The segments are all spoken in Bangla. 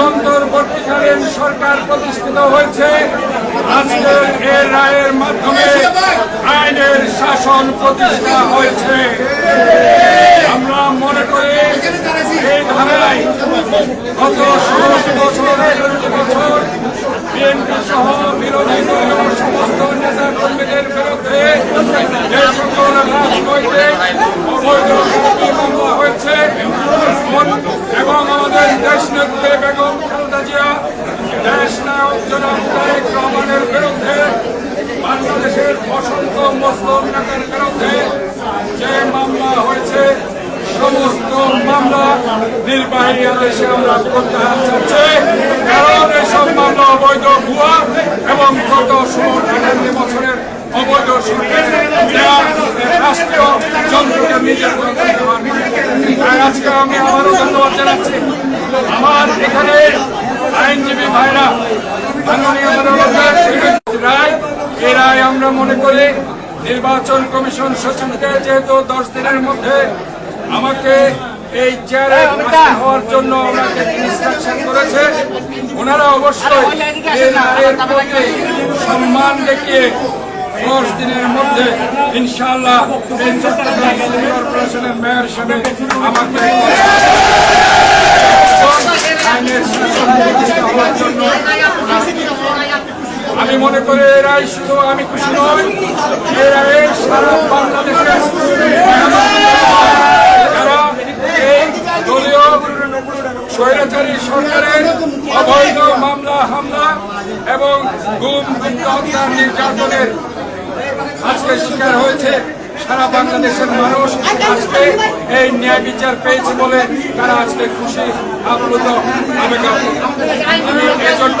অন্তর্বর্তীকালীন সরকার প্রতিষ্ঠিত হয়েছে আজকের এ রায়ের মাধ্যমে আইনের শাসন প্রতিষ্ঠা হয়েছে। আমরা মনে করি এই ধারায় গত ষোলো বছর বছর বিএনপি সহ বিরোধী দলীয় সমস্ত নেতা কর্মীদের বিরুদ্ধে যে সকল রাজনৈতিক অবৈধ শক্তি মামলা হয়েছে এবং আমাদের দেশ নেত্রী বেগম খালেদা জিয়া দেশ নায়ক জনাব তারেক রহমানের বিরুদ্ধে বাংলাদেশের অসংখ্য মুসলিম নেতার বিরুদ্ধে যে মামলা হয়েছে সমস্ত মামলা নির্বাহী আদেশে আমরা প্রত্যাহার চাচ্ছি কারণ এসব মামলা অবৈধ ভুয়া এবং গত ষোলো বছরের অবৈধ রাষ্ট্রীয় যন্ত্রকে নিজের আজকে আমি আবারও ধন্যবাদ জানাচ্ছি আমরা মনে করি নির্বাচন কমিশন সচিবকে যেহেতু দশ দিনের মধ্যে আমাকে এই চেয়ারে হওয়ার জন্য ওনাকে ইনস্ট্রাকশন করেছে ওনারা অবশ্যই সম্মান দেখিয়ে দশ দিনের মধ্যে ইনশাআল্লাহ এই চট্টগ্রাম সিটি কর্পোরেশনের মেয়র হিসেবে আমাকে আমি মনে করি এই শুধু আমি খুশি নই এই সারা বাংলাদেশের দলীয় স্বৈরাচারী সরকারের অবৈধ মামলা, হামলা এবং গুম হত্যা নির্যাতনের আজকে শিকার হয়েছে সারা বাংলাদেশের মানুষ। আজকে এই ন্যায় বিচার পেয়েছে বলে তারা আজকে খুশি, আপ্লুত আমি এজন্য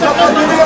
ডক্টর